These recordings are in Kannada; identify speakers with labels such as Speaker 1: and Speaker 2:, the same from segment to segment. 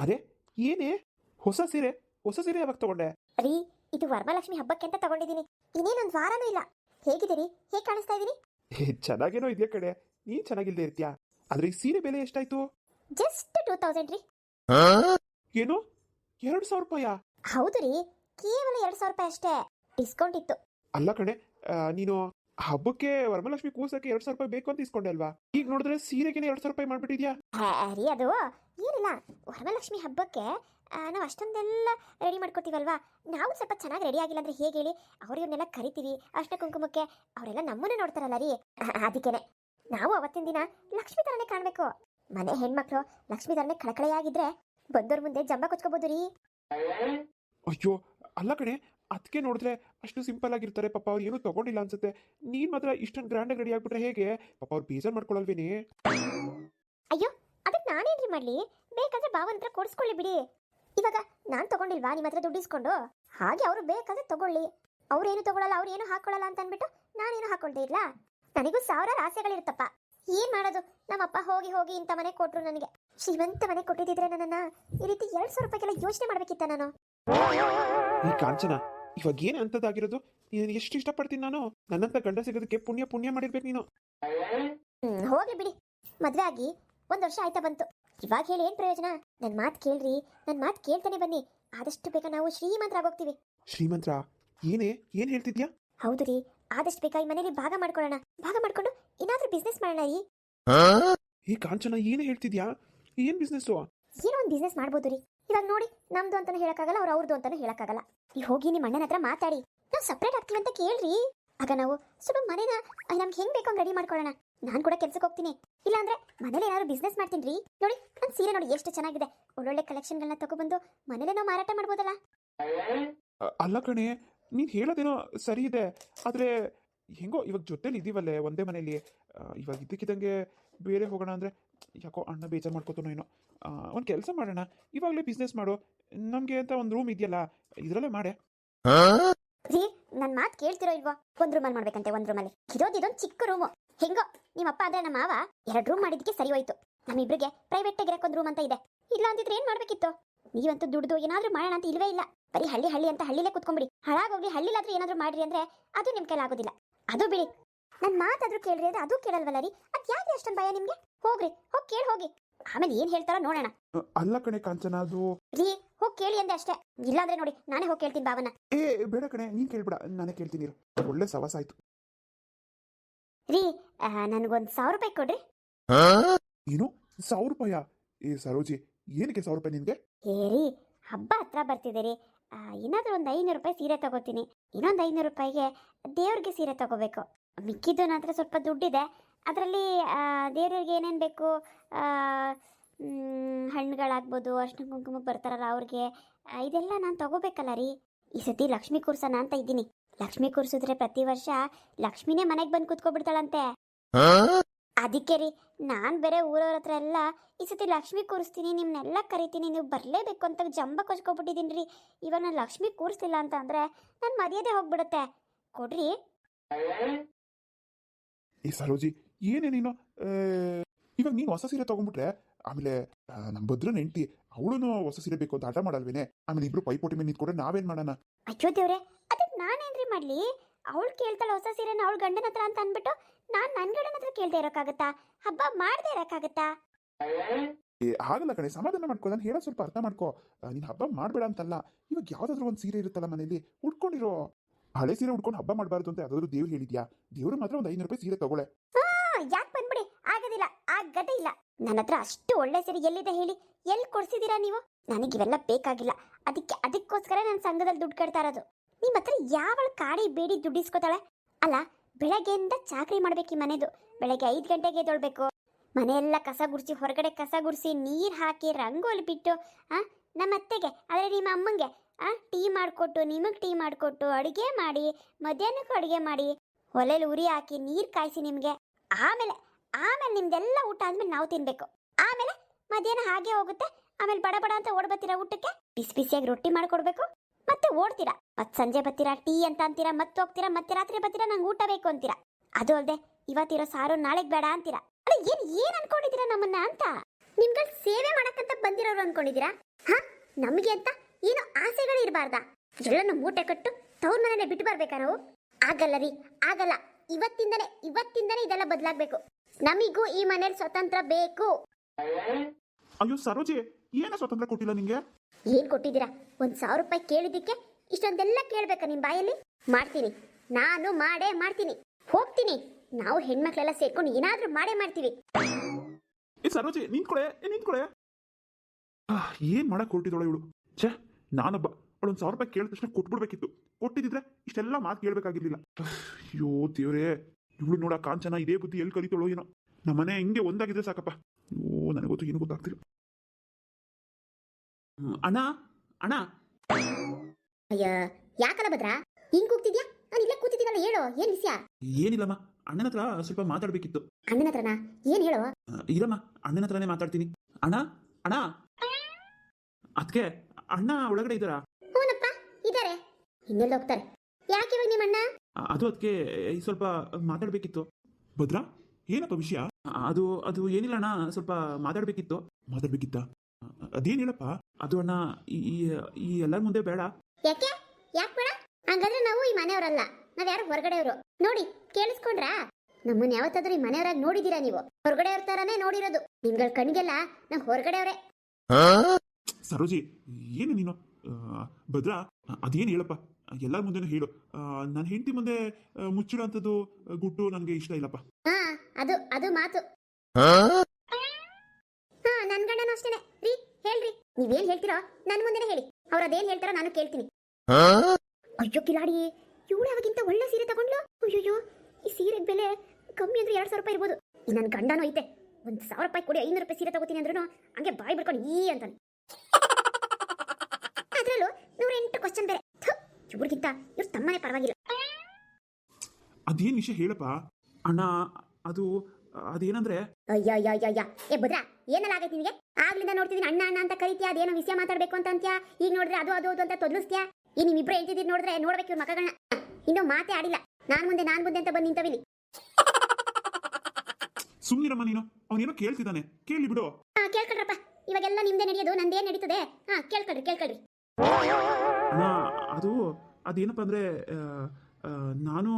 Speaker 1: ಅರೆ ಏನೇ? ಹೊಸ ಸೀರೆ ಹೊಸ ಸೀರೆ ಯಾವಾಗ ತಗೊಂಡೆ?
Speaker 2: ರೀ ಇದು ವರಮಹಾಲಕ್ಷ್ಮಿ ಹಬ್ಬಕ್ಕೆ ಅಂತ ತಗೊಂಡಿದ್ದೀನಿ. ಇನ್ನೇನೊಂದು ವಾರನೂ ಇಲ್ಲ. ಹೇಗಿದ್ದೀರಿ? ಹೇಗೆ ಕಾಣಿಸ್ತಾ ಇದ್ದೀನಿ
Speaker 1: ಏ, ಚೆನ್ನಾಗೇನೋ ಇದೆಯಾ ಕಡೆ ನೀನ್ ಚೆನ್ನಾಗಿಲ್ದೇ ಇರ್ತೀಯಾ? ಆದ್ರೆ ಈ ಸೀರೆ ಬೆಲೆ ಎಷ್ಟಾಯ್ತು?
Speaker 2: ಜಸ್ಟ್ ಟೂ ತೌಸಂಡ್ ರೀ.
Speaker 1: ಏನು? ಎರಡು ಸಾವಿರ ರೂಪಾಯ?
Speaker 2: ಹೌದು ರೀ ಕೇವಲ ಎರಡು ಸಾವಿರ ರೂಪಾಯಿ ಅಷ್ಟೇ. ಡಿಸ್ಕೌಂಟ್ ಇತ್ತು.
Speaker 1: ಅಲ್ಲ ಕಣೆ ಆ, ನೀನು ಹಬ್ಬಕ್ಕೆ ವರಮಹಾಲಕ್ಷ್ಮಿ ಕೂಸಕ್ಕೆ ಎರಡು ಸಾವಿರ ರೂಪಾಯಿ ಬೇಕು ಅಂತ ಇಸ್ಕೊಂಡೆ ಅಲ್ವಾ? ಈಗ ನೋಡಿದ್ರೆ ಸೀರೆಗೆ ಎರಡು ಸಾವಿರ ರೂಪಾಯಿ ಮಾಡ್ಬಿಟ್ಟಿದ್ಯಾ?
Speaker 2: ಹೇ, ರೀ ಅದು. ಏನಿಲ್ಲ ವರಮಹಾಲಕ್ಷ್ಮಿ ಹಬ್ಬಕ್ಕೆ ನಾವು ಅಷ್ಟೊಂದೆಲ್ಲ ರೆಡಿ ಮಾಡ್ಕೊತೀವಲ್ವಾ? ನಾವು ಸ್ವಲ್ಪ ಚೆನ್ನಾಗಿ ರೆಡಿ ಆಗಿಲ್ಲ ಅಂದ್ರೆ ಹೇಗೆ ಹೇಳಿ? ಅವ್ರಿವ್ರನ್ನೆಲ್ಲ ಕರಿತೀವಿ ಅಷ್ಟ ಕುಂಕುಮಕ್ಕೆ. ಅವರೆಲ್ಲ ನಮ್ಮನ್ನೇ ನೋಡ್ತಾರಲ್ಲ ರೀ. ಅದಕ್ಕೇನೆ. ನಾವು ಅವತ್ತಿನ ದಿನ ಲಕ್ಷ್ಮಿ ಥರನೇ ಕಾಣಬೇಕು. ಮನೆ ಹೆಣ್ಮಕ್ಳು ಲಕ್ಷ್ಮಿ ಥರನೇ ಕಳಕಳೆಯಾಗಿದ್ರೆ ಬಂದವ್ರ ಮುಂದೆ ಜಂಬ ಕೊಚ್ಕೋಬೋದು ರೀ.
Speaker 1: ಅಯ್ಯೋ ಅಲ್ಲ ಕಣೆ ಅದಕ್ಕೆ ನೋಡಿದ್ರೆ ಅಷ್ಟು ಸಿಂಪಲ್ ಆಗಿರ್ತಾರೆ. ಪಾಪ ಅವ್ರು ಏನೂ ತಗೊಂಡಿಲ್ಲ ಅನ್ಸುತ್ತೆ. ನೀನ್ ಮಾತ್ರ ಇಷ್ಟೊಂದು ಗ್ರ್ಯಾಂಡ್ ಆಗಿ ರೆಡಿ ಆಗ್ಬಿಟ್ರೆ ಹೇಗೆ? ಪಾಪ ಅವ್ರು ಬೇಜಾರ್ ಅಯ್ಯೋ
Speaker 2: ಅದಕ್ಕೆ ನಾನೇನ್ರಿ ಮಾಡ್ಲಿ? ಬೇಕಾದ್ರೆ ಭಾವನ ಹತ್ರ ಕೊಡಿಸ್ಕೊಳ್ಳಿ ಬಿಡಿ. ಇವಾಗ ನಾನ್ ತಗೊಂಡಿಲ್ವಾ ನಿಮ್ಮ ಹತ್ರ ದುಡ್ಡು ಇಸ್ಕೊಂಡು? ಹಾಗೆ ಅವರು ಬೇಕಾದ್ರೆ ತಗೊಳ್ಳಿ. ಅವ್ರೇನು ತಗೊಳಲ್ಲ ಅವ್ರು ಏನು ಹಾಕೊಳ್ಳಲ್ಲ ಅಂತ ಅನ್ಬಿಟ್ಟು ನಾನೇನು ಹಾಕೊಂಡೆ ಇಲ್ಲ ನನಗೂ ಸಾವಿರಾರು ಆಸೆಗಳಿರುತ್ತಪ್ಪ ಏನ್ ಮಾಡೋದು? ನಮ್ಮಪ್ಪ ಹೋಗಿ ಹೋಗಿ ಇಂಥ ಮನೆ ಕೊಟ್ರು ನನಗೆ. ಶ್ರೀಮಂತ ಮನೆ ಕೊಟ್ಟಿದ್ರೆ ನನ್ನನ್ನ ಈ ರೀತಿ ಎರಡ್ ಸಾವಿರ ರೂಪಾಯಿಗೆಲ್ಲ ಯೋಚನೆ ಮಾಡ್ಬೇಕಿತ್ತ ನಾನು.
Speaker 1: ಈ ಕಾಂಚನ ಇವಾಗ ಏನ್ ಅಂತದಾಗಿರೋದು ನೀನು ಎಷ್ಟು ಇಷ್ಟಪಡ್ತೀನಿ ನಾನು? ನನ್ನಂತ ಗಂಡ ಸಿಗೋದಕ್ಕೆ ಪುಣ್ಯ ಪುಣ್ಯ ಮಾಡಿರ್ಬೇಕು ನೀನು.
Speaker 2: ಹೋಗಿ ಹೋಗ್ಲಿ ಬಿಡಿ. ಮದ್ವೆ ಆಗಿ ಒಂದ್ ವರ್ಷ ಆಯ್ತಾ ಬಂತು. ಇವಾಗ ಹೇಳಿ ಏನ್ ಪ್ರಯೋಜನ? ನನ್ ಮಾತ್ ಕೇಳ್ರಿ ನನ್ ಮಾತ್ ಕೇಳ್ತಾನೆ ಬನ್ನಿ. ಆದಷ್ಟು ಬೇಗ ನಾವು ಶ್ರೀಮಂತರಾಗೋಗ್ತೀವಿ.
Speaker 1: ಶ್ರೀಮಂತ್ರ ಏನೇ ಏನ್ ಹೇಳ್ತಿದ್ಯಾ?
Speaker 2: ಹೌದು ರೀ ಆದಷ್ಟು ಬೇಗ ಈ ಮನೇಲಿ ಭಾಗ ಮಾಡ್ಕೊಳ್ಳೋಣ. ಭಾಗ ಮಾಡ್ಕೊಂಡು ಏನಾದ್ರೂ ಬಿಸ್ನೆಸ್ ಮಾಡೋಣ ರೀ.
Speaker 1: ಈ ಕಾಂಚನ ಏನ್ ಹೇಳ್ತಿದ್ಯಾ? ಏನ್ ಬಿಸ್ನೆಸ್
Speaker 2: ಏನೋ ಒಂದು ಬಿಸ್ನೆಸ್ ಮಾಡ್ಬೋದು ರೀ. ಇವಾಗ ನೋಡಿ ನಮ್ದು ಅಂತಾನು ಹೇಳಕ್ಕಾಗಲ್ಲ ಅವ್ರ ಅವ್ರದ್ದು ಅಂತಾನು ಹೇಳಕ್ಕಾಗಲ್ಲ. ನೀವು ಹೋಗಿ ನಿಮ್ಮ ಅಣ್ಣನ ಹತ್ರ ಮಾತಾಡಿ. ನಾವು ಸಪ್ರೇಟ್ ಆಗ್ತೀವಿ ಅಂತ ಕೇಳ್ರಿ. ಆಗ ನಾವು ಸ್ವಲ್ಪ ಮನೇನ ನಮ್ಗೆ ಹೆಂಗ್ ಬೇಕು ರೆಡಿ ಮಾಡ್ಕೊಳ್ಳೋಣ. ನಾನು ಕೂಡ ಕೆಲ್ಸಕ್ಕೆ ಹೋಗ್ತೀನಿ. ಇಲ್ಲಾಂದ್ರೆ ಮನೇಲಿ ಏನಾದ್ರು ಬಿಸ್ನೆಸ್ ಮಾಡ್ತೀನಿ ರೀ ನೋಡಿ ನನ್ನ ಸೀರೆ ನೋಡಿ ಎಷ್ಟು ಚೆನ್ನಾಗಿದೆ. ಒಳ್ಳೊಳ್ಳೆ ಕಲೆಕ್ಷನ್ಗಳನ್ನ ತಗೊಬಂದು ಮನೇಲೆ ನಾವು ಮಾರಾಟ ಮಾಡ್ಬೋದಲ್ಲ?
Speaker 1: ಅಲ್ಲ ಕಣೆ ನೀನ್ ಹೇಳೋದೇನೋ ಸರಿ ಇದೆ. ಆದ್ರೆ ಹೆಂಗೋ ಇವಾಗ ಜೊತೆಲಿ ಇದೀವಲ್ಲೇ ಒಂದೇ ಮನೇಲಿ. ಇವಾಗ ಇದ್ದಕ್ಕಿದ್ದಂಗೆ ಬೇರೆ ಹೋಗೋಣ ಅಂದ್ರೆ ಯಾಕೋ ಅಣ್ಣ ಬೇಜಾರು ಮಾಡ್ಕೋತಾನೋ ಏನೋ. ಒಂದು ಕೆಲಸ ಮಾಡೋಣ. ಇವಾಗಲೇ ಬಿಸ್ನೆಸ್ ಮಾಡು. ನಮಗೆ ಅಂತ ಒಂದು ರೂಮ್ ಇದೆಯಲ್ಲ ಇದ್ರಲ್ಲೇ ಮಾಡೆ.
Speaker 2: ನನ್ನ ಮಾತು ಕೇಳ್ತಿರೋ ಇಲ್ವಾ? ಒಂದ್ ರೂಮಲ್ಲಿ ಮಾಡ್ಬೇಕಂತೆ ಒಂದ್ ರೂಮಲ್ಲಿ ಇರೋದು ಇದೊಂದು ಚಿಕ್ಕ ರೂಮು ಹೆಂಗೋ ನಿಮ್ಮಪ್ಪ ಅಂದ್ರೆ ನಮ್ಮ ಮಾವ ಎರಡು ರೂಮ್ ಮಾಡಿದಕ್ಕೆ ಸರಿ ಹೋಯ್ತು. ನಮ್ಮಿಬ್ರಿಗೆ ಪ್ರೈವೇಟ್ ಆಗಿರಕ್ಕೆ ಒಂದು ರೂಮ್ ಅಂತ ಇದೆ. ಇಲ್ಲ ಅಂತಿದ್ರೆ ಏನ್ ಮಾಡ್ಬೇಕಿತ್ತು? ನೀವಂತೂ ದುಡ್ದು ಏನಾದ್ರೂ ಮಾಡೋಣ ಅಂತ ಇಲ್ವೇ ಇಲ್ಲ. ಬರೀ ಹಳ್ಳಿ ಹಳ್ಳಿ ಅಂತ ಹಳ್ಳಿಲೇ ಕುತ್ಕೊಂಬಿಡಿ. ಹಾಳಾಗೋಗ್ಲಿ ಹಳ್ಳಿಲಾದ್ರೂ ಏನಾದ್ರೂ ಮಾಡ್ರಿ ಅಂದ್ರೆ ಅದು ನಿಮ್ ಕೈಲಾಗೋದಿಲ್ಲ ಅದು ಬಿಡಿ. ನನ್ನ ಮಾತಾದ್ರೂ ಕೇಳ್ರಿ ಅಂದ್ರೆ ಅದು ಕೇಳಲ್ವಲ್ಲ ರೀ? ಅದ್ ಯಾಕೆ ಅಷ್ಟೊಂದು ಭಯ ನಿಮ್ಗೆ? ಹೋಗ್ರಿ ಹೋಗಿ ಕೇಳಿ ಹೋಗಿ. ಆಮೇಲೆ ಏನ್ ಹೇಳ್ತಾರ ನೋಡೋಣ.
Speaker 1: ಅಲ್ಲ ಕಣೆ ಕಾಂಚನ ಅದು
Speaker 2: ರೀ ಹೋಗಿ ಕೇಳಿ ಅಂದೆ ಅಷ್ಟೇ. ಇಲ್ಲಾಂದ್ರೆ ನೋಡಿ ನಾನೇ ಹೋಗಿ ಕೇಳ್ತೀನಿ ಭಾವನ
Speaker 1: ಏ ಬೇಡ ಕಣೆ ನೀನ್ ಕೇಳ್ಬಿಡ. ನಾನೇ ಕೇಳ್ತೀನಿ. ಒಳ್ಳೆ ಸವಾಸ ಆಯ್ತು
Speaker 2: ರೀ ನನಗೊಂದು ಸಾವಿರ ರೂಪಾಯಿ ಕೊಡ್ರಿ.
Speaker 1: ಏನು? ಸಾವಿರ ರೂಪಾಯ? ಏ ಸರೋಜಿ ಏನಕ್ಕೆ ಸಾವಿರ ರೂಪಾಯಿ ನಿನ್ಗೆ?
Speaker 2: ಏರಿ ಹಬ್ಬ ಹತ್ರ ಬರ್ತಿದೆ ರೀ. ಏನಾದರೂ ಒಂದು ಐನೂರು ರೂಪಾಯಿ ಸೀರೆ ತಗೋತೀನಿ. ಇನ್ನೊಂದು ಐನೂರು ರೂಪಾಯಿಗೆ ದೇವ್ರಿಗೆ ಸೀರೆ ತಗೋಬೇಕು. ಮಿಕ್ಕಿದ್ದು ನನ್ನ ಹತ್ರ ಸ್ವಲ್ಪ ದುಡ್ಡಿದೆ. ಅದರಲ್ಲಿ ದೇವ್ರಿಗೆ ಏನೇನು ಬೇಕು? ಹಣ್ಣುಗಳಾಗ್ಬೋದು ಅರ್ಶಿನ ಕುಂಕುಮ ಬರ್ತಾರಲ್ಲ ಅವ್ರಿಗೆ ಇದೆಲ್ಲ ನಾನು ತಗೋಬೇಕಲ್ಲ ರೀ. ಈ ಸತಿ ಲಕ್ಷ್ಮೀ ಕೂರ್ಸಣ ಅಂತ ಇದ್ದೀನಿ. ಲಕ್ಷ್ಮಿ ಕೂರಿಸಿದ್ರೆ ಪ್ರತಿ ವರ್ಷ ಲಕ್ಷ್ಮಿನೇ ಮನೆಗೆ ಬಂದು ಕೂತ್ಕೊಬಿಡ್ತಾಳಂತೆ. ಅದಕ್ಕೆ ರೀ ನಾನು ಬೇರೆ ಊರವ್ರ ಹತ್ರ ಎಲ್ಲ ಈ ಸತಿ ಲಕ್ಷ್ಮಿ ಕೂರಿಸ್ತೀನಿ ನಿಮ್ಮನ್ನೆಲ್ಲ ಕರಿತೀನಿ ನೀವು ಬರಲೇಬೇಕು ಅಂತ ಜಂಬ ಕೊಚ್ಕೊಬಿಟ್ಟಿದ್ದೀನಿ ರೀ. ಇವಾಗ ನಾನು ಲಕ್ಷ್ಮಿ ಕೂರಿಸ್ತಿಲ್ಲ ಅಂತ ಅಂದ್ರೆ ನನ್ ಮರ್ಯಾದೆ ಹೋಗ್ಬಿಡತ್ತೆ. ಕೊಡ್ರಿ.
Speaker 1: ಏ ಸರೋಜಿ ಏನೇ ನೀನು? ಆ, ಇವಾಗ ನೀನು ಹೊಸ ಸೀರೆ ತಗೊಂಡ್ಬಿಟ್ರೆ ಆಮೇಲೆ ನಮ್ಮ ಭದ್ರನ ನೆಂಟಿ ಅವಳು ಹೊಸ ಸೀರೆ ಬೇಕು ಅಂತ ಆಟ ಮಾಡಲ್ವೇನೆ? ಆಮೇಲೆ ಇಬ್ರು ಪೈಪೋಟಿ ಮೇಲೆ ನಿಂತ್ಕೊಂಡ್ರೆ ನಾವೇನ್ ಮಾಡೋಣ?
Speaker 2: ಅಯ್ಯೋ ದೇವ್ರೆ ನಾನೇನ್ರಿ ಮಾಡ್ಲಿ? ಅವಳು ಕೇಳ್ತಾಳೆ ಹೊಸ ಸೀರೆನ ಅವಳು ಗಂಡನ ಹತ್ರ ಅಂತ ಅಂದ್ಬಿಟ್ಟು ನಾನು ನನ್ನ ಗಂಡನ ಹತ್ರ ಕೇಳ್ದೆ ಇರೋಕ್ಕಾಗತ್ತಾ? ಹಬ್ಬ ಮಾಡದೆ ಇರೋಕ್ಕಾಗತ್ತಾ?
Speaker 1: ಏ ಆಗಲ್ಲ ಕಣೆ ಸಮಾಧಾನ ಮಾಡ್ಕೋ ನಾನು ಹೇಳೋ ಸ್ವಲ್ಪ ಅರ್ಥ ಮಾಡ್ಕೋ. ನೀನು ಹಬ್ಬ ಮಾಡಬೇಡ ಅಂತಲ್ಲ ಇವಾಗ ಯಾವ್ದಾದ್ರು ಒಂದು ಸೀರೆ ಇರುತ್ತಲ್ಲ ಮನೆಯಲ್ಲಿ ಉಟ್ಕೊಂಡಿರೋ. ಹಳೆ ಸೀರೆ ಉಟ್ಕೊಂಡು ಹಬ್ಬ ಮಾಡಬಾರ್ದು ಅಂತ ಯಾವ್ದಾದ್ರು ದೇವ್ರು ಹೇಳಿದ್ಯಾ? ದೇವ್ರು ಮಾತ್ರ ಒಂದು ಐನೂರು ರೂಪಾಯಿ ಸೀರೆ ತಗೊಳ್ಳೆ.
Speaker 2: ಯಾಕೆ ಬಂದ್ಬಿಡಿ? ಆಗೋದಿಲ್ಲ ಆಗದೇ ಇಲ್ಲ. ನನ್ನ ಹತ್ರ ಅಷ್ಟು ಒಳ್ಳೆ ಸೀರೆ ಎಲ್ಲಿದೆ ಹೇಳಿ? ಎಲ್ಲಿ ಕೊಡ್ಸಿದ್ದೀರಾ ನೀವು? ನನಗೆ ಇವೆಲ್ಲ ಬೇಕಾಗಿಲ್ಲ. ಅದಕ್ಕೆ ಅದಕ್ಕೋಸ್ಕರ ನಾನು ಸಂಘದಲ್ಲಿ ದುಡ್ಡು ಕಟ್ತಾ ಇರೋದು. ನಿಮ್ಮ ಹತ್ರ ಯಾವಳ ಕಾಡಿ ಬೇಡಿ ದುಡ್ಡಿಸ್ಕೋತಾಳೆ? ಅಲ್ಲ, ಬೆಳಗ್ಗೆಯಿಂದ ಚಾಕರಿ ಮಾಡ್ಬೇಕು ಈ ಮನೆದು. ಬೆಳಗ್ಗೆ ಐದು ಗಂಟೆಗೆ ಎದ್ದೊಳ್ಬೇಕು. ಮನೆಯೆಲ್ಲ ಕಸ ಗುಡಿಸಿ, ಹೊರಗಡೆ ಕಸ ಗುಡಿಸಿ, ನೀರು ಹಾಕಿ ರಂಗೋಲಿ ಬಿಟ್ಟು, ಆ, ನಮ್ಮ ಅತ್ತೆಗೆ, ಆದರೆ ನಿಮ್ಮ ಅಮ್ಮಂಗೆ, ಆ, ಟೀ ಮಾಡಿಕೊಟ್ಟು, ನಿಮಗೆ ಟೀ ಮಾಡಿಕೊಟ್ಟು ಅಡುಗೆ ಮಾಡಿ, ಮಧ್ಯಾಹ್ನಕ್ಕೂ ಅಡುಗೆ ಮಾಡಿ ಒಲೆಯಲ್ಲಿ ಉರಿ ಹಾಕಿ, ನೀರು ಕಾಯಿಸಿ ನಿಮಗೆ. ಆಮೇಲೆ ಆಮೇಲೆ ನಿಮ್ದೆಲ್ಲ ಊಟ ಆದ್ಮೇಲೆ ನಾವು ತಿನ್ಬೇಕು. ಆಮೇಲೆ ಮಧ್ಯಾಹ್ನ ಹಾಗೆ ಹೋಗುತ್ತೆ. ಆಮೇಲೆ ಬಡ ಬಡ ಅಂತ ಓಡ್ಬತ್ತಿರೋ ಊಟಕ್ಕೆ? ಬಿಸಿ ಬಿಸಿಯಾಗಿ ರೊಟ್ಟಿ ಮಾಡ್ಕೊಡ್ಬೇಕು. ಮತ್ತೆ ಓಡ್ತೀರಾ? ಮತ್ ಸಂಜೆ ಬರ್ತೀರಾ, ಟೀ ಅಂತ ಅಂತೀರಾ, ಮತ್ತೆ ಹೋಗ್ತೀರಾ, ಮತ್ತೆ ರಾತ್ರಿ ಬರ್ತೀರಾ, ನಂಗೆ ಊಟ ಬೇಕು ಅಂತೀರಾ? ಅದು ಅಲ್ಲದೆ ಇವತ್ತಿರೋ ಸಾರು ನಾಳೆಗ್ ಬೇಡ ಅಂತೀರಾ? ಅಲ್ಲ, ಏನ್ ಏನ್ ಅನ್ಕೊಂಡಿದೀರ ನಮ್ಮನ್ನ ಅಂತ? ನಿಮ್ಗೆ ಸೇವೆ ಮಾಡಕ್ಕಂತ ಬಂದಿರೋರು ಅನ್ಕೊಂಡಿದೀರಾ ಹ? ನಮಗೆ ಅಂತ ಏನು ಆಸೆಗಳು ಇರಬಾರ್ದಾ? ಎಲ್ಲನ್ನು ಮೂಟೆ ಕಟ್ಟು ತವ್ರ ಮನೇಲೆ ಬಿಟ್ಟು ಬರ್ಬೇಕಾ ನಾವು? ಆಗಲ್ಲ ರೀ, ಆಗಲ್ಲ. ಇವತ್ತಿಂದನೇ ಇವತ್ತಿಂದನೇ ಇದೆಲ್ಲ ಬದಲಾಗ್ಬೇಕು. ನಮಿಗೂ ಈ ಮನೇಲಿ ಸ್ವತಂತ್ರ ಬೇಕು.
Speaker 1: ಅಯ್ಯೋ, ಸರೋಜಿ, ಏನ ಸ್ವತಂತ್ರ ಕೊಟ್ಟಿಲ್ಲ ನಿಂಗೆ?
Speaker 2: ಏನ್ ಕೊಟ್ಟಿದ್ದೀರಾ? ಒಂದ್ ಸಾವಿರ ರೂಪಾಯಿ ಕೇಳಿದ್ದಕ್ಕೆ ಇಷ್ಟೊಂದೆಲ್ಲ ಕೇಳ್ಬೇಕಾ ನಿಮ್ ಬಾಯಲ್ಲಿ? ಮಾಡ್ತೀನಿ. ನಾನು ಮಾಡೇ ಮಾಡ್ತೀನಿ. ಹೋಗ್ತೀನಿ. ನಾವು ಹೆಣ್ಮಕ್ಳೆಲ್ಲ ಸೇರ್ಕೊಂಡು ಏನಾದ್ರೂ ಮಾಡೇ ಮಾಡ್ತೀವಿ.
Speaker 1: ಏ ಸರೋಜಿ, ನಿಂತ್ಕೊಳೆ. ಏ, ನಿಂತ್ಕೊಳೆ. ಏನ್ ಮಾಡಕ್ ಹೊರಟಿದೋಳೆ ಇವಳು? ಛೇ, ನಾನೊಬ್ಬ. ಅವಳೊಂದು ಸಾವಿರ ರೂಪಾಯಿ ಕೇಳಿದ ತಕ್ಷಣ ಕೊಟ್ಬಿಡ್ಬೇಕಿತ್ತು. ಕೊಟ್ಟಿದ್ರೆ ಇಷ್ಟೆಲ್ಲ ಮಾತು ಕೇಳ್ಬೇಕಾಗಿರ್ಲಿಲ್ಲ ಅಯ್ಯೋ ದೇವ್ರೇ. ಇವಳು ನೋಡ ಕಾಂಚನ, ಇದೇ ಬುದ್ಧಿ ಎಲ್ಲಿ ಕಲಿತಾಳೋ ಏನೋ. ನಮ್ಮನೆ ಹಿಂಗೆ ಒಂದಾಗಿದ್ರೆ ಸಾಕಪ್ಪ. ಓ ನನಗೊತ್ತು ಏನು ಗೊತ್ತಾಗ್ತಿಲ್ಲ. ಅಣ್ಣ ಅಣ್ಣ.
Speaker 2: ಅಯ್ಯ ಯಾಕಲ್ಲ ಭದ್ರ? ಹಿಂಗ್ ಕೂಗ್ತಿದ್ಯಾ? ನಾನು ಇಲ್ಲೇ ಕೂತಿದ್ದೀನಲ್ಲ ಹೇಳು ಏನ್ ವಿಷಯ?
Speaker 1: ಏನಿಲ್ಲಮ್ಮ ಅಣ್ಣನ ಹತ್ರ ಸ್ವಲ್ಪ ಮಾತಾಡ್ಬೇಕಿತ್ತು.
Speaker 2: ಅಣ್ಣನ ಹತ್ರನ? ಏನ್ ಹೇಳು?
Speaker 1: ಆ, ಇರಮ್ಮ ಅಣ್ಣನ ಹತ್ರನೇ ಮಾತಾಡ್ತೀನಿ. ಅಣ್ಣ ಅಣ್ಣ. ಅದಕ್ಕೆ ಅಣ್ಣ ಒಳಗಡೆ ಇದ್ದಾರಾ?
Speaker 2: ಹೂನಪ್ಪ ಇದಾರೆ. ಇನ್ನೆಲ್ಲ ಹೋಗ್ತಾರೆ? ಯಾಕೆ ಇವಾಗ ನಿಮ್ಮ ಅಣ್ಣ
Speaker 1: ಆ, ಅದು ಅದಕ್ಕೆ ಸ್ವಲ್ಪ ಮಾತಾಡ್ಬೇಕಿತ್ತು. ಭದ್ರಾ ಏನಪ್ಪ ವಿಷಯ? ಆ, ಅದು ಅದು ಏನಿಲ್ಲ ಅಣ್ಣ ಸ್ವಲ್ಪ ಮಾತಾಡ್ಬೇಕಿತ್ತು. ಮಾತಾಡ್ಬೇಕಿತ್ತ? ಅದೇನ್ ಹೇಳಪ್ಪ ಅದು ಅಣ್ಣ ಈ ಈ- ಎಲ್ಲರ ಮುಂದೆ ಬೇಡ.
Speaker 2: ಯಾಕೆ? ಯಾಕೆ ಬೇಡ? ಹಂಗಾದ್ರೆ ನಾವು ಈ ಮನೆಯವರಲ್ಲ. ನಾವ್ ಯಾರು ಹೊರಗಡೆಯವರು? ನೋಡಿ ಕೇಳಿಸ್ಕೊಂಡ್ರಾ? ನಮ್ಮನ್ನ ಯಾವತ್ತಾದ್ರೂ ಈ ಮನೆಯವರಾಗಿ ನೋಡಿದೀರಾ ನೀವು? ಹೊರಗಡೆಯವ್ರ ತರಾನೇ ನೋಡಿರೋದು. ನಿಮ್ಗಳ ಕಣ್ಗೆಲ್ಲ ನಾವು ಹೊರಗಡೆಯವರೇ.
Speaker 1: ಸರೋಜಿ ಏನು ನೀನು? ಆ, ಭದ್ರಾ ಅದೇನು ಹೇಳಪ್ಪ? ಎಲ್ಲರ ಮುಂದೆನೂ ಹೇಳು. ನನ್ನ ಹೆಂಡತಿ ಮುಂದೆ ಮುಚ್ಚಿಡೋ ಅಂಥದ್ದು ಗುಟ್ಟು ನನಗೆ ಇಷ್ಟ ಇಲ್ಲಪ್ಪ.
Speaker 2: ಹಾ ಅದು ಅದು ಮಾತು. ಅಷ್ಟೇನೆ ರೀ ಹೇಳ್ರಿ. ನೀವೇನ್ ಹೇಳ್ತೀರಾ? ನನ್ ಮುಂದೆನೆ ಹೇಳಿ. ಅವ್ರ ಅದೇನ್ ಹೇಳ್ತಾರ ನಾನು ಕೇಳ್ತೀನಿ. ಅಯ್ಯೋ ಕಿಲಾಡಿ ಇವಳು ಅವಾಗಿಂತ ಒಳ್ಳೆ ಸೀರೆ ತಗೊಂಡ್ಲು? ಅಯ್ಯೋ ಈ ಸೀರೆ ಬೆಲೆ ಕಮ್ಮಿ ಅಂದ್ರೆ ಎರಡ್ ಸಾವಿರ ರೂಪಾಯಿ ಇರ್ಬೋದು. ಈ ನನ್ ಗಂಡನೂ ಐತೆ. ಒಂದ್ ಸಾವಿರ ರೂಪಾಯಿ ಕೊಡಿ ಐನೂರು ರೂಪಾಯಿ ಸೀರೆ ತಗೋತೀನಿ ಅಂದ್ರೂ ಹಂಗೆ ಬಾಯ್ ಬಿಡ್ಕೊಂಡು ಈ ಅಂತಾನೆ. ಅದ್ರಲ್ಲೂ ನೂರೆಂಟು ಕ್ವಶನ್ ಬೇರೆ. ಥು, ಇವ್ರಿಗಿಂತ ಇವ್ರ ತಮ್ಮನೇ ಪರವಾಗಿಲ್ಲ.
Speaker 1: ಅದೇನ್ ವಿಷಯ ಹೇಳಪ್ಪ? ಅಣ್ಣ ಅದು ಅದೇನಂದ್ರೆ
Speaker 2: ಅಯ್ಯ ಅಯ್ಯ ಅಯ್ಯ ಅಯ್ಯ. ಏ ಭದ್ರ ಏನೆಲ್ಲ ಆಗೈತಿ ನಿನಗೆ? ಆಗ್ಲಿಂದ ನೋಡ್ತಿದ್ದೀನಿ ಅಣ್ಣ ಅಣ್ಣ ಅಂತ ಕರಿತೀಯ ಅದೇನೋ ವಿಷಯ ಮಾತಾಡ್ಬೇಕು ಅಂತ ಅಂತ್ಯಾ? ಈಗ ನೋಡಿದ್ರೆ ಅದು ಅದು ಅದು ಅಂತ ತೊದಲಿಸ್ತೀಯಾ? ಈ ನಿಮ್ಮಿಬ್ರು ಹೇಳ್ತಿದ್ದೀರಿ ನೋಡಿದ್ರೆ ನೋಡ್ಬೇಕು ಇವ್ರ ಮಕ್ಕಳನ್ನ. ಇನ್ನೂ ಮಾತೇ ಆಡಿಲ್ಲ. ನಾನ್ ಮುಂದೆ ನಾನ್ ಮುಂದೆ ಅಂತ ಬಂದು ನಿಂತವಿಲಿ
Speaker 1: ಸುಮ್ಮನಿರಮ್ಮ ನೀನು. ಅವನೇನೋ ಕೇಳ್ತಿದ್ದಾನೆ. ಕೇಳಿ ಬಿಡು.
Speaker 2: ಹಾ ಕೇಳ್ಕೊಳ್ರಪ್ಪ. ಇವಾಗೆಲ್ಲ ನಿಮ್ದೇ ನಡೆಯೋದು ನಂದೇನ್ ನಡೀತದೆ? ಹಾ ಕೇಳ್ಕೊಳ್ರಿ ಕೇಳ್ಕೊಳ್ರಿ.
Speaker 1: ಅಣ್ಣ ಅದು ಅದೇನಪ್ಪ ಅಂದ್ರೆ ಆ, ಆ, ನಾನು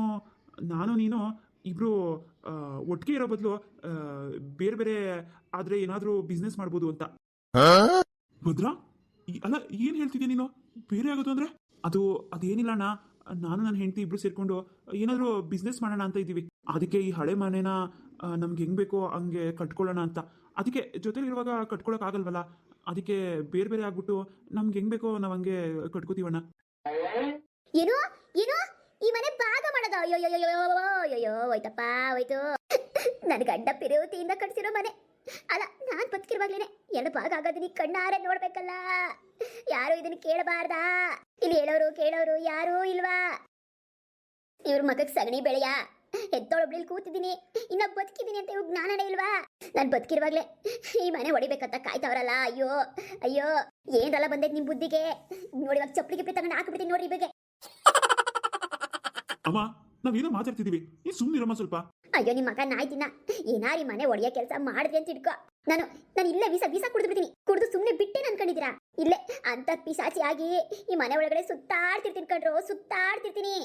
Speaker 1: ನಾನು ನೀನು ಇಬ್ರು ಆ, ಒಟ್ಟಿಗೆ ಇರೋ ಬದಲು ಬೇರೆ ಬೇರೆ ಆದ್ರೆ ಏನಾದ್ರೂ ಬಿಸ್ನೆಸ್ ಮಾಡ್ಬೋದು ಅಂತ. ಭದ್ರಾ ಅಲ್ಲ ಏನ್ ಹೇಳ್ತಿದ್ಯಾ ನೀನು? ಬೇರೆ ಆಗೋದು ಅಂದ್ರೆ? ಅದು ಅದೇನಿಲ್ಲ ಅಣ್ಣ. ನಾನು ನನ್ನ ಹೆಂಡತಿ ಇಬ್ರು ಸೇರ್ಕೊಂಡು ಏನಾದ್ರೂ ಬಿಸ್ನೆಸ್ ಮಾಡೋಣ ಅಂತ ಇದ್ದೀವಿ. ಅದಕ್ಕೆ ಈ ಹಳೆ ಮನೇನ ನಮ್ಗೆ ಹೆಂಗ್ ಬೇಕೋ ಹಂಗೆ ಕಟ್ಕೊಳ್ಳೋಣ ಅಂತ. ಅದಕ್ಕೆ ಜೊತೆಲಿರುವಾಗ ಕಟ್ಕೊಳಕ್ ಆಗಲ್ವಲ್ಲ? ಅದಕ್ಕೆ ಬೇರೆ ಬೇರೆ ಆಗ್ಬಿಟ್ಟು ನಮ್ಗೆ ಹೆಂಗ್ ಬೇಕೋ ನಾವ್ ಹಂಗೆ ಕಟ್ಕೋತೀವಣ್ಣ.
Speaker 2: ಏನು ಏನು ಈ ಮನೆ ಭಾಗ ಮಾಡೋದು ಅಯ್ಯೋ ಹೋಯ್ತಪ್ಪ ಹೋಯ್ತು ನನ್ನ ಗಂಡ ಪಿರುತಿಯಿಂದ ಕಟ್ಸಿರೋ ಮನೆ ಅಲ್ಲ ನಾನು ಬದುಕಿರುವಾಗ್ಲೇನೆ ಎರಡು ಭಾಗ ಆಗೋದನ್ನ ಕಣ್ಣಾರೆ ನೋಡ್ಬೇಕಲ್ಲ ಯಾರು ಇದನ್ನ ಕೇಳಬಾರ್ದ ಇಲ್ಲಿ ಹೇಳೋರು ಕೇಳೋರು ಯಾರೂ ಇಲ್ವಾ ಇವ್ರ ಮಗಕ್ ಸಗಣಿ ಬೆಳೆಯ ಎತ್ತೊಳೊಬ್ಳಿಲ್ ಕೂತಿದ್ದೀನಿ ಇನ್ನ ಬದುಕಿದ್ದೀನಿ ಅಂತ ಇವಾಗ ಜ್ಞಾನನೇ ಇಲ್ವಾ ನಾನು ಬದುಕಿರುವಾಗ್ಲೇ ಈ ಮನೆ ಹೊಡಿಬೇಕಂತ ಕಾಯ್ತವ್ರಲ್ಲ ಅಯ್ಯೋ ಅಯ್ಯೋ ಏನಲ್ಲ ಬಂದೈತೆ ನಿಮ್ ಬುದ್ಧಿಗೆ ನೋಡಿ ಇವಾಗ ಚಪ್ಪಲಿ ಗಿಪ್ಪಲಿ ತಗೊಂಡು ಹಾಕ್ಬಿಡ್ತೀನಿ ನೋಡಿ
Speaker 1: ಬಗ್ಗೆ ನಾವೇನೋ ಮಾತಾಡ್ತಿದೀವಿ ನೀ ಇರಮ್ಮ ಸ್ವಲ್ಪ.
Speaker 2: ಅಯ್ಯೋ ನಿಮ್ಮ ಮಗ ನಾಯ್ತಿನ ಏನಾರಿ ಮನೆ ಒಡೆಯ ಕೆಲಸ ಮಾಡಿದೆ ಅಂತ ಇಟ್ಕೋ ನಾನು ನಾನು ಇಲ್ಲೇ ವೀಸಾ, ವಿಸ ಕುಡಿದು ಬಿಡ್ತೀನಿ ಕುಡಿದು ಸುಮ್ಮನೆ ಬಿಟ್ಟೆ ಅನ್ಕೊಂಡಿದ್ದೀರಾ ಇಲ್ಲೇ ಅಂತ ಪಿಸಾಚಿ ಆಗಿ ಈ ಮನೆ ಒಳಗಡೆ ಸುತ್ತಾಡ್ತಿರ್ತೀನಿ ಕಣ್ರು, ಸುತ್ತಾಡ್ತಿರ್ತೀನಿ.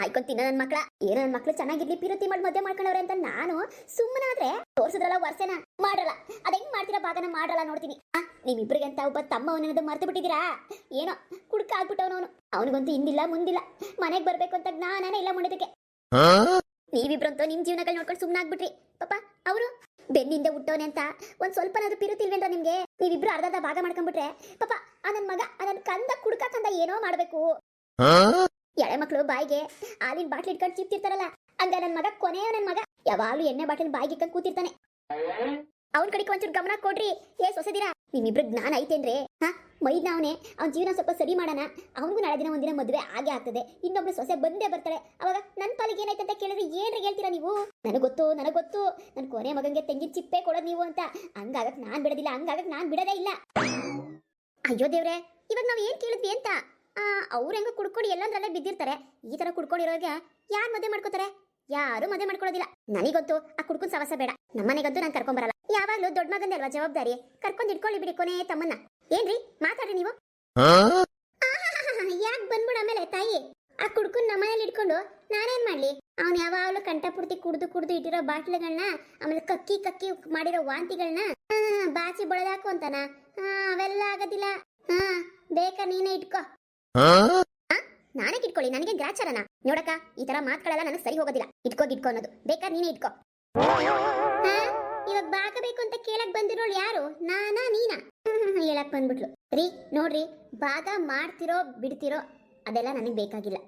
Speaker 2: ಆಯ್ಕೊಂತೀನಿ ನನ್ ಮಕ್ಳ. ಏನು ನನ್ ಮಕ್ಳು ಚೆನ್ನಾಗಿರ್ಲಿ ಪಿರುತಿ ಮಾಡಿ ಮದುವೆ ಮಾಡ್ಕೊಂಡವ್ರೆ ಅಂತ ನಾನು ಸುಮ್ಮನಾದ್ರೆ ತೋರ್ಸಿದ್ರಲ್ಲ ವರ್ಷನ. ಮಾಡಲ್ಲ ಅದ್ ಹೆಂಗ್ ಮಾಡ್ತೀರಾ ಭಾಗನ? ಮಾಡಲ್ಲ ನೋಡ್ತೀನಿ. ನಿಮ್ಮಿಬ್ರಿಗೆ ಅಂತ ಒಬ್ಬ ತಮ್ಮ ಅವನದು ಮರ್ತು ಬಿಟ್ಟಿದ್ದೀರಾ? ಏನೋ ಕುಡ್ಕ ಆಗ್ಬಿಟ್ಟವನವನು ಅವನು. ಅವನಿಗಂತೂ ಹಿಂದಿಲ್ಲ ಮುಂದಿಲ್ಲ. ಮನೆಗೆ ಬರ್ಬೇಕು ಅಂತ ಜ್ಞಾನನೇ ಇಲ್ಲ ಮುಂಡದಕ್ಕೆ ನೀವಿಬ್ರಂತೂ ನಿಮ್ ಜೀವನಗಳು ನೋಡ್ಕೊಂಡು ಸುಮ್ಮನೆ ಆಗ್ಬಿಟ್ರಿ ಪಾಪ ಅವರು? ಬೆನ್ನಿಂದ ಹುಟ್ಟೋನೆ ಅಂತ ಒಂದ್ ಸ್ವಲ್ಪನಾದ್ರೂ ಪಿರುತಿಲ್ವೇನ್ರ ನಿಮ್ಗೆ? ನೀವಿಬ್ರು ಅರ್ಧ ಅರ್ಧ ಭಾಗ ಮಾಡ್ಕೊಂಡ್ಬಿಟ್ರೆ. ಪಾಪ ಆ ನನ್ ಮಗ ಆ ನನ್ ಕಂದ ಕುಡ್ಕ ಕಂದ ಏನೋ ಮಾಡ್ಬೇಕು. ಎಳೆ ಮಕ್ಳು ಬಾಯಿಗೆ ಹಾಲಿನ ಬಾಟ್ಲಿ ಇಟ್ಕೊಂಡು ಚಿಪ್ತಿರ್ತಾರಲ್ಲ ಹಂಗ ನನ್ ಮಗ ಕೊನೆಯ ನನ್ ಮಗ. ಯಾವಾಗ್ಲೂ ಎಣ್ಣೆ ಬಾಟಲ್ ಬಾಯಿಗೆ ಇಟ್ಕೊಂಡು ಕೂತಿರ್ತಾನೆ. ಅವ್ನ ಕಡೆಗೆ ಒಂಚೂರು ಗಮನ ಕೊಡ್ರಿ. ಏ ಸೊಸೆದಿರಾ ನಿಮ್ಮಿಬ್ರು ಜ್ಞಾನ ಐತೇನ್ರಿ ಹಾ, ಮೈದ್ನ ಅವನೇ, ಅವ್ನ ಜೀವನ ಸ್ವಲ್ಪ ಸರಿ ಮಾಡೋಣ. ಅವನಿಗೂ ನಾಳೆ ದಿನ ಒಂದಿನ ಮದುವೆ ಆಗೇ ಆಗ್ತದೆ. ಇನ್ನೊಬ್ಳು ಸೊಸೆ ಬಂದೇ ಬರ್ತಾಳೆ. ಅವಾಗ ನನ್ನ ಪಾಲಿಗೆ ಏನಾಯ್ತು ಅಂತ ಕೇಳಿದ್ರೆ ಏನ್ರಿ ಹೇಳ್ತೀರಾ ನೀವು? ನನಗೆ ಗೊತ್ತು ನನಗೆ ಗೊತ್ತು. ನನ್ನ ಕೊನೆ ಮಗಂಗೆ ತೆಂಗಿನ ಚಿಪ್ಪೆ ಕೊಡೋದು ನೀವು ಅಂತ. ಹಂಗಾಗಕ್ ನಾನ್ ಬಿಡೋದಿಲ್ಲ, ಹಂಗಾಗಕ್ ನಾನ್ ಬಿಡೋದೇ ಇಲ್ಲ. ಅಯ್ಯೋ ದೇವ್ರೆ, ಇವಾಗ ನಾವ್ ಏನ್ ಕೇಳಿದ್ವಿ ಅಂತ? ಅವ್ರು ಹೆಂಗ ಕುಡ್ಕೊಂಡು ಎಲ್ಲಂದ್ರಲ್ಲೇ ಬಿದ್ದಿರ್ತಾರೆ. ಈ ತರ ಕುಡ್ಕೊಂಡಿರೋರ್ಗೆ ಯಾರು ಮದುವೆ ಮಾಡ್ಕೋತಾರೆ? ಯಾರು ಮದುವೆ ಮಾಡ್ಕೊಳ್ಳೋದಿಲ್ಲ ನನಗೊತ್ತು ಆ ಕುಡ್ಕೊಂಡ್ ಸವಸ ಬೇಡ. ನಮ್ಮನೆಗಂತೂ ನಾನು ಕರ್ಕೊಂಬರಲ್ಲ. ಯಾವಾಗ್ಲೂ ದೊಡ್ಡ ಮಗಂದೇ ಅಲ್ವಾ ಜವಾಬ್ದಾರಿ? ಕರ್ಕೊಂಡು ಇಟ್ಕೊಳ್ಳಿ ಬಿಡಿ ಕೊನೆ ತಮ್ಮನ್ನ. ಏನ್ರಿ, ಮಾತಾಡ್ರಿ ನೀವು? ಯಾಕೆ ಬಂದ್ಬಿಡ ಆಮೇಲೆ ತಾಯಿ? ಆ ಕುಡ್ಕನ್ ನಮ್ಮನೇಲಿ ಇಟ್ಕೊಂಡು ನಾನೇನ್ ಮಾಡ್ಲಿ? ಅವ್ನು ಯಾವಾಗಲೂ ಕಂಠಪೂರ್ತಿ ಕುಡ್ದು ಕುಡ್ದು ಇಟ್ಟಿರೋ ಬಾಟ್ಲುಗಳನ್ನ ಆಮೇಲೆ ಕಕ್ಕಿ ಕಕ್ಕಿ ಮಾಡಿರೋ ವಾಂತಿಗಳನ್ನ ಬಾಚಿ ಬಳದಾಕು ಅಂತಾನ? ಅವೆಲ್ಲ ಆಗೋದಿಲ್ಲ. ಹಾ ಬೇಕಾ ನೀನೇ ಇಟ್ಕೋ. ನಾನೇ ಇಟ್ಕೊಳ್ಳಿ ನನಗೆ ಗ್ರಾಚಾರನ ನೋಡಕ್ಕ, ಈ ತರ ಮಾತುಗಳೆಲ್ಲ ನನಗೆ ಸರಿ ಹೋಗೋದಿಲ್ಲ. ಇಟ್ಕೋ ಇಟ್ಕೋ ಅನ್ನೋದು. ಬೇಕಾದ್ರೆ ನೀನೇ ಇಟ್ಕೋ? ಇವಾಗ ಬಾಗಬೇಕು ಅಂತ ಕೇಳಕ್ ಬಂದಿರೋಳು ಯಾರು? ನಾನಾ, ನೀನಾ? ಹೇಳಕ್ ಬಂದ್ಬಿಟ್ಲು. ರೀ, ನೋಡ್ರಿ ಭಾಗ ಮಾಡ್ತಿರೋ, ಬಿಡ್ತಿರೋ ಅದೆಲ್ಲ ನನಗೆ ಬೇಕಾಗಿಲ್ಲ.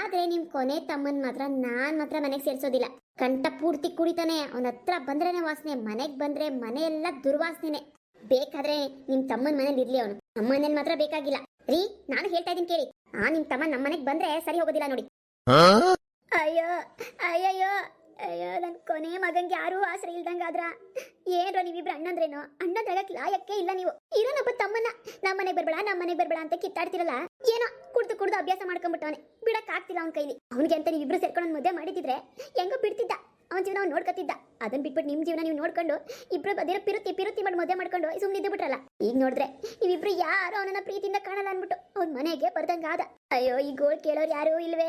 Speaker 2: ಆದ್ರೆ ನಿಮ್ ಕೊನೆ ತಮ್ಮನ್ ಮಾತ್ರ ನಾನ್ ಮಾತ್ರ ಮನೆಗೆ ಸೇರ್ಸೋದಿಲ್ಲ. ಕಂಠ ಪೂರ್ತಿ ಕುಡಿತಾನೆ. ಅವನ ಹತ್ರ ಬಂದ್ರೇನೆ ವಾಸನೆ, ಮನೆಗ್ ಬಂದ್ರೆ ಮನೆಯೆಲ್ಲ ದುರ್ವಾಸನೆ ಬೇಕಾದ್ರೆ ನಿಮ್ ತಮ್ಮನ್ ಮನೇಲಿ ಇರ್ಲಿ ಅವನು. ನಮ್ಮ ಮಾತ್ರ ಬೇಕಾಗಿಲ್ಲ. ರೀ ನಾನು ಹೇಳ್ತಾ ಇದ್ದೀನಿ ಕೇಳಿ. ಆ ನಿಮ್ ತಮ್ಮ ನಮ್ಮ ಮನೆಗ್ ಬಂದ್ರೆ ಸರಿ ಹೋಗೋದಿಲ್ಲ ನೋಡಿ. ಅಯ್ಯೋ ಅಯ್ಯಯ್ಯೋ ಅಯ್ಯೋ ನನ್ ಕೊನೆ ಮಗಂಗೆ ಯಾರು ಆಸರೆ ಇಲ್ದಂಗಾದ್ರ ಏನ್ರ ನೀವಿಬ್ರು ಅಣ್ಣಂದ್ರೇನು? ಅಣ್ಣಂದ್ರಾಗ ಲಾಯಕ್ಕೆ ಇಲ್ಲ ನೀವು. ಇರೋನಪ್ಪ ತಮ್ಮನ್ನ. ನಮ್ಮ ಮನೆಗೆ ಬರ್ಬೇಡ ನಮ್ಮ ಮನೆಗೆ ಬರ್ಬೇಡ ಅಂತ ಕಿತ್ತಾಡ್ತಿರಲ್ಲ? ಏನೋ ಕುಡ್ದು ಕುಡ್ದು ಅಭ್ಯಾಸ ಮಾಡ್ಕೊಂಡ್ಬಿಟ್ಟವನೆ. ಬಿಡಕ್ ಆಗ್ತಿಲ್ಲ ಅವ್ನ ಕೈಲಿ. ಅವನಿಗೆ ಅಂತ ನೀವಿಬ್ರು ಸೇರ್ಕೊಂಡು ಒಂದ್ ಮಾಡಿದ್ರೆ ಮಾಡಿದಿದ್ರೆ ಹೆಂಗೋ ಬಿಡ್ತಿದ್ದ. ಅವನ ಜೀವನ ನೋಡ್ಕತ್ತಿದ್ದ. ನೋಡ್ಕೊತಿದ್ದ ಅದನ್ನ ಬಿಟ್ಬಿಟ್ಟು ನಿಮ್ಮ ಜೀವನ ನೀವು ನೋಡ್ಕೊಂಡು ಇಬ್ರು ಬದಿರೋ ಪಿರುತಿ ಪಿರುತಿ ಮಾಡಿ ಮದುವೆ ಮಾಡ್ಕೊಂಡು ಸುಮ್ಮನೆ ಬಿಟ್ರಲ್ಲ ಈಗ ನೋಡಿದ್ರೆ ನೀವಿಬ್ರು ಯಾರು ಅವನನ್ನ ಪ್ರೀತಿಯಿಂದ ಕಾಣಲ್ಲ ಅನ್ಬಿಟ್ಟು ಅವ್ನ ಮನೆಗೆ ಬರ್ದಂಗಾದ ಅಯ್ಯೋ ಈ ಗೋಳ್ ಕೇಳೋರು ಯಾರೂ ಇಲ್ವೇ?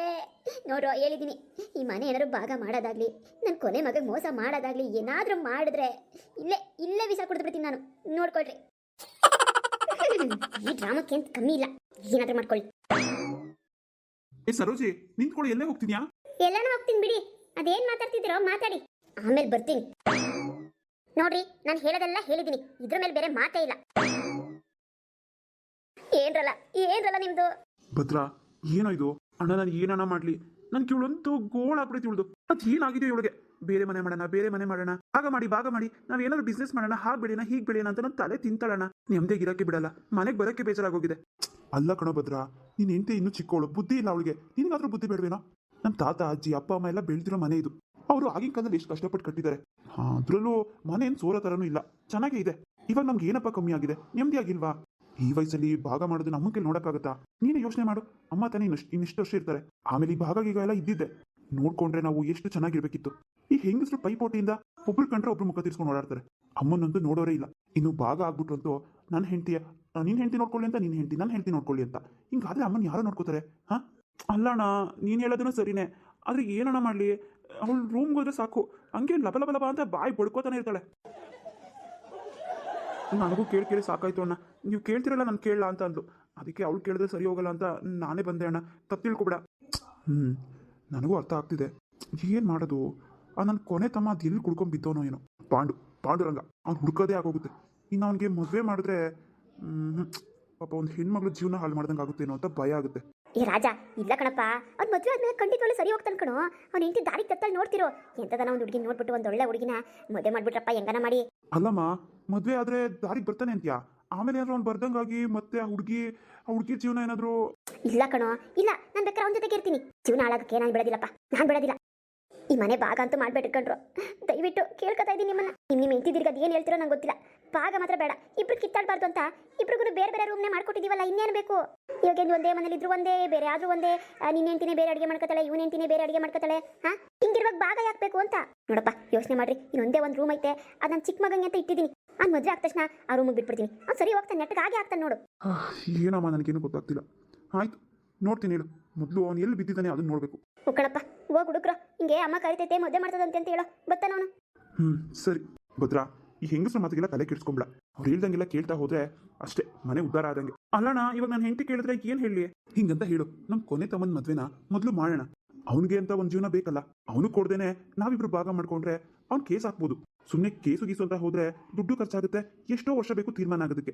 Speaker 2: ನೋಡು ಹೇಳಿದೀನಿ. ಈ ಮನೆ ಏನಾದ್ರು ಭಾಗ ಮಾಡೋದಾಗ್ಲಿ ನನ್ನ ಕೊನೆ ಮಗ ಮೋಸ ಮಾಡೋದಾಗ್ಲಿ ಏನಾದರೂ ಮಾಡಿದ್ರೆ ಇಲ್ಲೇ ಇಲ್ಲೇ ವಿಷ ಕುಡಿದು ಬಿಡ್ತೀನಿ ನಾನು. ನೋಡ್ಕೊಳ್ರಿ. ಈ ಡ್ರಾಮಕ್ಕೆ ಅಂತ ಕಮ್ಮಿ ಇಲ್ಲ. ಏನಾದರೂ ಮಾಡ್ಕೊಳ್ಳಿ.
Speaker 1: ಏ ಸರೋಜಿ ನಿಂತ್ಕೊಳ್ಳಿ ಎಲ್ಲೇ ಹೋಗ್ತೀನಿಯಾ
Speaker 2: ಎಲ್ಲಾನು ಹೋಗ್ತೀನಿ ಬಿಡಿ. ಅದೇನ್ ಮಾತಾಡ್ತಿದ್ದೀರೋ ಮಾತಾಡಿ. ಆಮೇಲೆ ಬರ್ತೀನಿ. ನೋಡ್ರಿ ನಾನು ಹೇಳೋದೆಲ್ಲ ಹೇಳಿದೀನಿ. ಇದ್ರ ಮೇಲೆ ಬೇರೆ ಮಾತೇ ಇಲ್ಲ. ಏನ್ರಲ್ಲ ಏನ್ರಲ್ಲ ನಿಮ್ದು?
Speaker 1: ಭದ್ರಾ ಏನೋ ಇದು? ಅಣ್ಣ ನಾನು ಏನಣ್ಣ ಮಾಡ್ಲಿ? ನನ್ ಕಿವಳಂತೂ ಗೋಳಾಗ್ಬಿಡ್ತಿ ಇವಳದು ಇವಳ್ದು. ಅದ್ ಏನಾಗಿದೆ ಇವಳಿಗೆ? ಬೇರೆ ಮನೆ ಮಾಡೋಣ ಬೇರೆ ಮನೆ ಮಾಡೋಣ. ಆಗ ಮಾಡಿ ಭಾಗ ಮಾಡಿ. ನಾವ್ ಏನಾದ್ರು ಬಿಸ್ನೆಸ್ ಮಾಡೋಣ ಹಾಗೆ ಬೆಳೆಯೋಣ ಹೀಗೆ ಬೆಳೆಯೋಣ ಅಂತ ನನ್ನ ತಲೆ ತಿಂತಾಳಣ್ಣ. ನಿಮ್ದೇ ಇರಕ್ಕೆ ಬಿಡಲ್ಲ. ಮನೆಗೆ ಬರಕ್ಕೆ ಬೇಜಾರಾಗೋಗಿದೆ. ಅಲ್ಲ ಕಣೋ ಭದ್ರಾ ನೀನ್ ಹೆಂಡತಿ ಇನ್ನೂ ಚಿಕ್ಕವಳು ಬುದ್ಧಿ ಇಲ್ಲ ಅವಳಿಗೆ. ನಿನಗಾದ್ರೂ ಬುದ್ಧಿ ಬೇಡವೇನೋ? ನಮ್ಮ ತಾತ, ಅಜ್ಜಿ, ಅಪ್ಪ, ಅಮ್ಮ ಎಲ್ಲ ಬೆಳೆದಿರೋ ಮನೆ ಇದು. ಅವರು ಆಗಿನ ಕಾಲದಲ್ಲಿ ಎಷ್ಟು ಕಷ್ಟಪಟ್ಟು ಕಟ್ಟಿದ್ದಾರೆ. ಅದ್ರಲ್ಲೂ ಮನೆ ಏನು ಸೋರೋ ಥರನೂ ಇಲ್ಲ. ಚೆನ್ನಾಗೇ ಇದೆ. ಇವಾಗ ನಮ್ಗೆ ಏನಪ್ಪ ಕಮ್ಮಿ ಆಗಿದೆ? ನೆಮ್ಮದಿ ಆಗಿಲ್ವಾ ಈ ವಯಸ್ಸಲ್ಲಿ ಭಾಗ ಮಾಡೋದು ನಮ್ಮ ಕೈಲಿ ನೋಡಕ್ಕಾಗತ್ತಾ? ನೀನೇ ಯೋಚನೆ ಮಾಡು. ಅಮ್ಮ ತಾನೇ ಇನ್ನಷ್ಟು ಇನ್ನಿಷ್ಟು ವರ್ಷ ಇರ್ತಾರೆ. ಆಮೇಲೆ ಈ ಭಾಗ ಈಗ ಎಲ್ಲ ಇದ್ದಿದ್ದೆ. ನೋಡ್ಕೊಂಡ್ರೆ ನಾವು ಎಷ್ಟು ಚೆನ್ನಾಗಿರ್ಬೇಕಿತ್ತು. ಈ ಹೆಂಗಸರು ಪೈಪೋಟಿಯಿಂದ ಒಬ್ರು ಕಂಡ್ರೆ ಒಬ್ರು ಮುಖ ತಿರ್ಸ್ಕೊಂಡು ಓಡಾಡ್ತಾರೆ. ಅಮ್ಮನಂತೂ ನೋಡೋರೇ ಇಲ್ಲ. ಇನ್ನು ಭಾಗ ಆಗ್ಬಿಟ್ರಂತೂ ನನ್ನ ಹೆಂಡತಿಯ ನಿನ್ನ ಹೆಂಡತಿ ನೋಡ್ಕೊಳ್ಳಿ ಅಂತ ನಿನ್ನ ಹೆಂಡತಿ ನನ್ನ ಹೆಂಡತಿ ನೋಡ್ಕೊಳ್ಳಿ ಅಂತ. ಹಿಂಗಾದ್ರೆ ಅಮ್ಮನ ಯಾರು ನೋಡ್ಕೋತಾರೆ? ಹಾ? ಅಲ್ಲಣ್ಣ, ನೀನು ಹೇಳೋದನ್ನು ಸರಿನೇ. ಆದರೆ ಏನಣ್ಣ ಮಾಡಲಿ? ಅವಳು ರೂಮ್ಗೆ ಹೋದ್ರೆ ಸಾಕು. ಹಂಗೆ ಲಬ ಲಬ ಅಂತ ಬಾಯಿ ಬಡ್ಕೋತಾನೆ ಇರ್ತಾಳೆ. ನನಗೂ ಕೇಳಿ ಕೇಳಿ ಸಾಕಾಯ್ತು ಅಣ್ಣ. ನೀವು ಕೇಳ್ತಿರಲ್ಲ ನಾನು ಕೇಳಲ್ಲ ಅಂತ ಅಂದ್ಲು. ಅದಕ್ಕೆ ಅವಳು ಕೇಳಿದ್ರೆ ಸರಿ ಹೋಗಲ್ಲ ಅಂತ ನಾನೇ ಬಂದೆ ಅಣ್ಣ. ತಪ್ಪು ತಿಳ್ಕೊಬೇಡ. ಹ್ಞೂ ನನಗೂ ಅರ್ಥ ಆಗ್ತಿದೆ. ಏನು ಮಾಡೋದು? ಆ ನನ್ನ ಕೊನೆ ತಮ್ಮ ಅದು ಎಲ್ಲಿ ಕುಡ್ಕೊಂಡ್ ಏನೋ. ಪಾಂಡು, ಪಾಂಡುರಂಗ. ಅವ್ನು ಹುಡ್ಕೋದೇ ಆಗೋಗುತ್ತೆ. ಇನ್ನು ಅವನಿಗೆ ಮದುವೆ ಮಾಡಿದ್ರೆ ಪಾಪ ಒಂದು ಹೆಣ್ಮಗಳು ಜೀವನ ಹಾಳು ಮಾಡ್ದಂಗೆ ಆಗುತ್ತೇನೋ ಅಂತ ಭಯ ಆಗುತ್ತೆ.
Speaker 2: ಏ ರಾಜ ಇಲ್ಲ ಕಣಪ್ಪ. ಅವ್ನ ಮದುವೆ ಆದ್ಮೇಲೆ ಖಂಡಿತವಾಗ್ಲೂ ಸರಿ ಹೋಗ್ತಾನೆ ಕಣೋ. ಅವ್ನ ಹೆಂಡತಿ ದಾರಿ ತತ್ತಲ್ಲಿ ನೋಡ್ತಿರೋ. ಎಂತದನ ಒಂದು ಹುಡುಗಿ ನೋಡ್ಬಿಟ್ಟು ಒಂದು ಒಳ್ಳೆ ಹುಡುಗಿನ ಮದುವೆ ಮಾಡ್ಬಿಟ್ರಪ್ಪ ಹೆಂಗನ ಮಾಡಿ?
Speaker 1: ಅಲ್ಲಮ್ಮ ಮದುವೆ ಆದ್ರೆ ದಾರಿಗೆ ಬರ್ತಾನೆ ಅಂತ್ಯಾ? ಆಮೇಲೆ ಏನಾದ್ರು ಅವ್ನು ಬರ್ದಂಗಾಗಿ ಮತ್ತೆ ಆ ಹುಡುಗಿ ಆ ಹುಡುಗಿ ಜೀವನ ಏನಾದ್ರು
Speaker 2: ಇಲ್ಲ ಕಣೋ. ಇಲ್ಲ ನಾನು ಬೇಕಾದ್ರೆ ಅವ್ನ ಜೊತೆಗೆ ಇರ್ತೀನಿ. ಜೀವನ ಹಾಳಾಗಕ್ಕೆ ನಾನು ಬಿಡೋದಿಲ್ಲಪ್ಪ ನಾನು ಬಿಡೋದಿಲ್ಲ ಈ ಮನೆ ಭಾಗ ಅಂತೂ ಮಾಡ್ಬೇಡ್ರಿ ಕಣ್ರು ದಯವಿಟ್ಟು ಕೇಳ್ಕೊತಾ ಇದ್ದೀನಿ ನಿಮ್ಮನ್ನ. ನಿಮ್ಮ ನಿಮ್ಮ ಹೆಂಡತಿದಿರ್ಗ ಅದು ಏನು ಹೇಳ್ತಿರೋ ನಂಗೆ ಗೊತ್ತಿಲ್ಲ. ಭಾಗ ಮಾತ್ರ ಬೇಡ. ಇಬ್ರು ಕಿತ್ತಾಡಬಾರ್ದು ಅಂತ ಇಬ್ರಿಗೂ ಬೇರೆ ಬೇರೆ ರೂಮ್ನೇ ಮಾಡ್ಕೊಟ್ಟಿದೀವಲ್ಲ ಇನ್ನೇನು ಬೇಕು? ಇವಾಗ ಏನು ಒಂದೇ ಮನೇಲಿ ಇದ್ರು ಒಂದೇ ಬೇರೆ ಆದ್ರೂ ಒಂದೇ ನಿನ್ನ ಹೆಂಡ್ತಿನೇ ಬೇರೆ ಅಡುಗೆ ಮಾಡ್ಕೊತಾಳೆ ಇವನ ಹೆಂಡ್ತಿನೇ ಬೇರೆ ಅಡುಗೆ ಮಾಡ್ಕೊತಾಳೆ ಹಾ? ಹಿಂಗಿರುವಾಗ ಭಾಗ ಯಾಕೆ ಬೇಕು ಅಂತ? ನೋಡಪ್ಪ ಯೋಚನೆ ಮಾಡ್ರಿ. ಇನ್ನೊಂದೇ ಒಂದು ರೂಮ್ ಐತೆ. ಅದು ನನ್ನ ಚಿಕ್ಕ ಮಗಂಗೆ ಅಂತ ಇಟ್ಟಿದ್ದೀನಿ. ಅವ್ನು ಮದುವೆ ಆದ ತಕ್ಷಣ ಆ ರೂಮಿಗೆ ಬಿಟ್ಬಿಡ್ತೀನಿ. ಅವ್ನು ಸರಿ ಹೋಗ್ತಾನೆ ನೆಟ್ಟಗೆ ಹಾಗೆ ಆಗ್ತಾನೆ ನೋಡು.
Speaker 1: ಏನಮ್ಮ ನನಗೇನು ಗೊತ್ತಾಗ್ತಿಲ್ಲ. ಆಯ್ತು ನೋಡ್ತೀನಿ ಹೇಳು. ಮೊದಲು ಅವನು ಎಲ್ಲಿ ಬಿದ್ದಿದ್ದಾನೆ ಅದನ್ನ ನೋಡಬೇಕು.
Speaker 2: ಹೋಗ್ಕಣಪ್ಪ ಹೋಗ್ ಹುಡುಕ್ರು. ಹಿಂಗೆ ಅಮ್ಮ ಕರಿತೈತೆ, ಮದುವೆ ಮಾಡ್ತದಂತೆ ಅಂತ ಹೇಳೋ ಬರ್ತಾನ ಅವನು
Speaker 1: ಹ್ಮ್, ಸರಿ. ಭದ್ರಾ, ಈ ಹೆಂಗಸ್ರ ಮಾತಿಗೆಲ್ಲ ತಲೆ ಕೆಡಿಸ್ಕೊಂಬಿಡ ಅವ್ರು ಹೇಳ್ದಂಗೆಲ್ಲ ಕೇಳ್ತಾ ಹೋದ್ರೆ ಅಷ್ಟೇ, ಮನೆ ಉದ್ದಾರ ಆದಂಗೆ. ಅಲ್ಲಣ್ಣ, ಇವಾಗ ನಾನು ಹೆಂಡತಿ ಕೇಳಿದ್ರೆ ಏನ್ ಹೇಳಿ? ಹಿಂಗಂತ ಹೇಳು. ನಮ್ ಕೊನೆ ತಮ್ಮನ ಮದ್ವೆನ ಮೊದಲು ಮಾಡೋಣ. ಅವನಿಗೆ ಅಂತ ಒಂದು ಜೀವನ ಬೇಕಲ್ಲ. ಅವನು ಕೊಡ್ದೇನೆ ನಾವಿಬ್ರು ಭಾಗ ಮಾಡ್ಕೊಂಡ್ರೆ ಅವ್ನ್ ಕೇಸ್ ಹಾಕ್ಬೋದು. ಸುಮ್ಮನೆ ಕೇಸು ಗೀಸು ಅಂತ ಹೋದ್ರೆ ದುಡ್ಡು ಖರ್ಚಾಗುತ್ತೆ. ಎಷ್ಟೋ ವರ್ಷ ಬೇಕು ತೀರ್ಮಾನ ಆಗೋದಕ್ಕೆ.